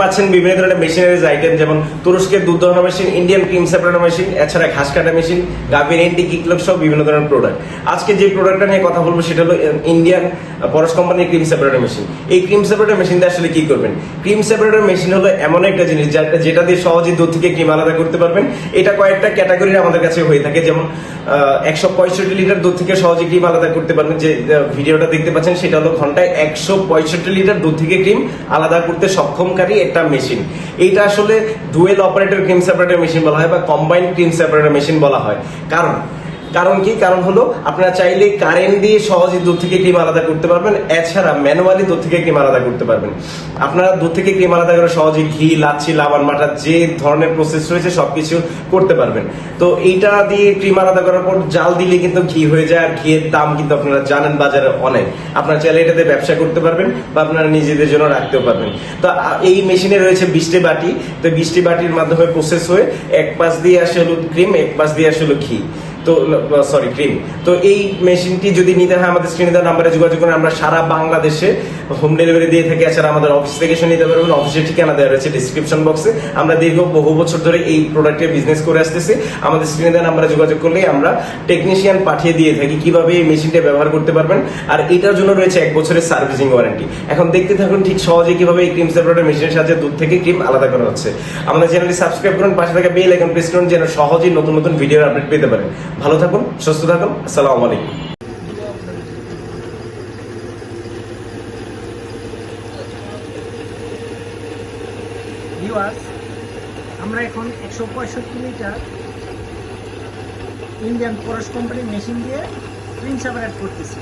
পাচ্ছেন বিভিন্ন ধরনের মেশিনারিজ আইটেম যেমন তুরস্কের দুধ দহন machine Indian cream separator machine এছাড়া ঘাস কাটা মেশিন গাভীর এন্টি কিকলক সহ বিভিন্ন ধরনের প্রোডাক্ট আজকে যে প্রোডাক্টটা নিয়ে কথা বলব সেটা হলো ইন্ডিয়ান পরশ কোম্পানির ক্রিম সেপারেটর মেশিন এই ক্রিম সেপারেটর মেশিন দিয়ে আসলে কি করবেন? ক্রিম সেপারেটর মেশিন হলো এমন একটা জিনিস যেটা দিয়ে সহজেই দুধ থেকে ক্রিম আলাদা করতে পারবেন। এটা কয়েকটা ক্যাটাগরির আমাদের কাছে হয়ে থাকে, যেমন একশো পঁয়ষট্টি লিটার দুধ থেকে সহজে ক্রিম আলাদা করতে পারবেন। যে ভিডিওটা দেখতে পাচ্ছেন সেটা হলো ঘন্টায় একশো পঁয়ষট্টি লিটার দুধ থেকে ক্রিম আলাদা করতে সক্ষমকারী একটা মেশিন এটা আসলে dual operator cream separator machine বলা হয় বা কম্বাইন্ড ক্রিম সেপারেটর মেশিন বলা হয়। কারণ কারণ কি? কারণ হলো আপনারা চাইলে কারেন্ট দিয়ে সহজে দুধ থেকে ক্রিম আলাদা করতে পারবেন, এছাড়া ম্যানুয়ালি দুধ থেকে ক্রিম আলাদা করতে পারবেন। আপনারা দুধ থেকে ক্রিম আলাদা করে সহজে ঘি, লাচ্ছি লাবান মাঠা যে ধরনের প্রসেস রয়েছে সবকিছু করতে পারবেন। তো এইটা দিয়ে ক্রিম আলাদা করার পর জাল দিলে কিন্তু ঘি হয়ে যায়, আর ঘিয়ের দাম কিন্তু আপনারা জানেন বাজারে অনেক। আপনারা চাইলে এটাতে ব্যবসা করতে পারবেন বা আপনারা নিজেদের জন্য রাখতেও পারবেন। তো এই মেশিনে রয়েছে বৃষ্টি বাটি। তো বৃষ্টি বাটির মাধ্যমে প্রসেস হয়ে এক পাশ দিয়ে আসে হলো ক্রিম এক পাশ দিয়ে আসে হলো ঘি। তো সরি ক্রিম তো এই মেশিনটি যদি নিতে হয় আমাদের স্ক্রিনে দেওয়া নাম্বারে যোগাযোগ করে আমরা সারা বাংলাদেশে হোম ডেলিভারি দিয়ে থাকি এছাড়া আমাদের অফিস থেকে এসে নিতে পারবেন। অফিসের ঠিকানা দেওয়া রয়েছে ডিসক্রিপশন বক্সে আমরা দীর্ঘ বহু বছর ধরে এই প্রোডাক্টের বিজনেস করে আসতেছি। আমাদের স্ক্রিনে দেওয়া নাম্বারে যোগাযোগ করলে আমরা টেকনিশিয়ান পাঠিয়ে দিয়ে থাকি কীভাবে এই মেশিনটা ব্যবহার করতে পারবেন। আর এটার জন্য রয়েছে এক বছরের সার্ভিসিং ওয়ারেন্টি এখন দেখতে থাকুন ঠিক সহজে কীভাবে এই ক্রিম সেপারেটর মেশিনের সাহায্যে দুধ থেকে ক্রিম আলাদা করা হচ্ছে। আমাদের চ্যানেলটি সাবস্ক্রাইব করুন, পাশে থাকা বেল আইকন প্রেস করুন, যেন সহজেই নতুন নতুন ভিডিওর আপডেট পেতে পারেন। ভালো থাকুন, সুস্থ থাকুন, আসসালামু আলাইকুম। আমরা এখন একশো পঁয়ষট্টি লিটার ইন্ডিয়ান পরশ কোম্পানির মেশিন দিয়ে ক্রিম সেপারেট করতেছি।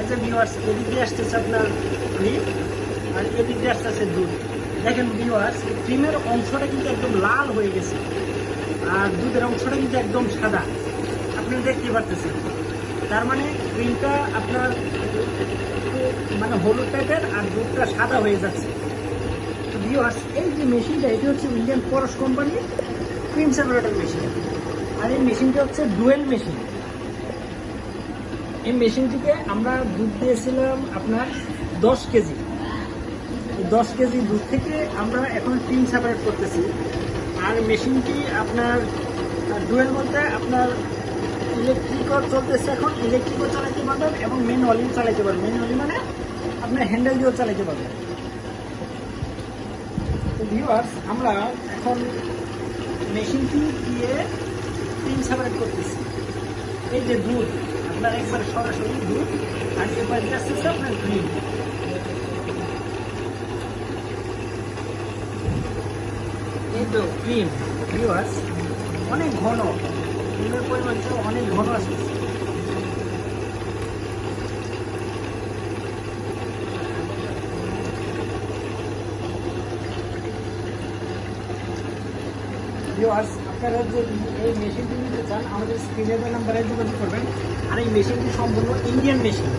এতে ভিউয়ার্স এদিক আসতেছে আপনার ক্রিম আর এদিক আসতেছে দুধ। দেখেন ভিউয়ার্স ক্রিমের অংশটা কিন্তু একদম লাল হয়ে গেছে। আর দুধের অংশটা কিন্তু একদম সাদা। আপনি দেখতে পারতেছেন তার মানে ক্রিমটা আপনার মানে হলুদ টাইপের আর দুধটা সাদা হয়ে যাচ্ছে। এই যে মেশিনটা এটি হচ্ছে ইন্ডিয়ান পরশ কোম্পানির ক্রিম সেপারেটর মেশিন আর এই মেশিনটা হচ্ছে ডুয়েল মেশিন এই মেশিনটিকে আমরা দুধ দিয়েছিলাম আপনার দশ কেজি। দশ কেজি দুধ থেকে আমরা এখন ক্রিম সেপারেট করতেছি। আর মেশিনটি আপনার ডুয়েল বলতে আপনার ইলেকট্রিকও চলতেছে এখন ইলেকট্রিকও চালাইতে পারবেন এবং ম্যানুয়ালিও চালাতে পারবেন ম্যানুয়ালি মানে আপনার হ্যান্ডেল দিয়েও চালাইতে পারবেন তো ভিউয়ার্স আমরা এখন মেশিনটি দিয়ে ক্রিম সেপারেট করতেছি। এই যে দুধ আপনার একবার সরাসরি দুধ আর এবার আসতেছে আপনার ক্রিম এই তো ক্রিম ভিউয়ার্স অনেক ঘন। ক্রিমের পরিমাণটা অনেক ঘন ভিউয়ার্স আপনারা যে এই মেশিনটি নিতে চান আমাদের স্ক্রিনের নাম্বারে যোগাযোগ করবেন আর এই মেশিনটি সম্পূর্ণ ইন্ডিয়ান মেশিন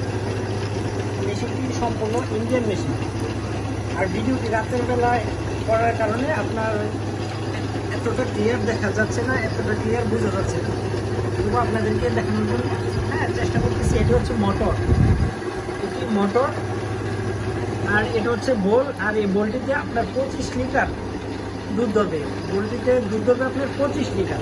মেশিনটি সম্পূর্ণ ইন্ডিয়ান মেশিন আর ভিডিওটি রাতের বেলায় করার কারণে আপনার এতটা ক্লিয়ার দেখা যাচ্ছে না, এতটা ক্লিয়ার বোঝা যাচ্ছে না। তবু আপনাদেরকে দেখানোর জন্য হ্যাঁ চেষ্টা করতেছি। এটা হচ্ছে মোটর এটি মোটর আর এটা হচ্ছে বোল আর এই বোলটিতে আপনার পঁচিশ লিটার দুধ দেবে বোলটিতে দুধ দেবে আপনার পঁচিশ লিটার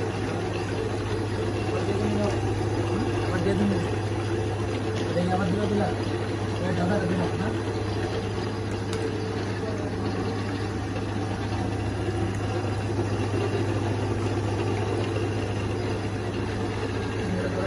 দিয়ে দিন। দেখি আবার দিলা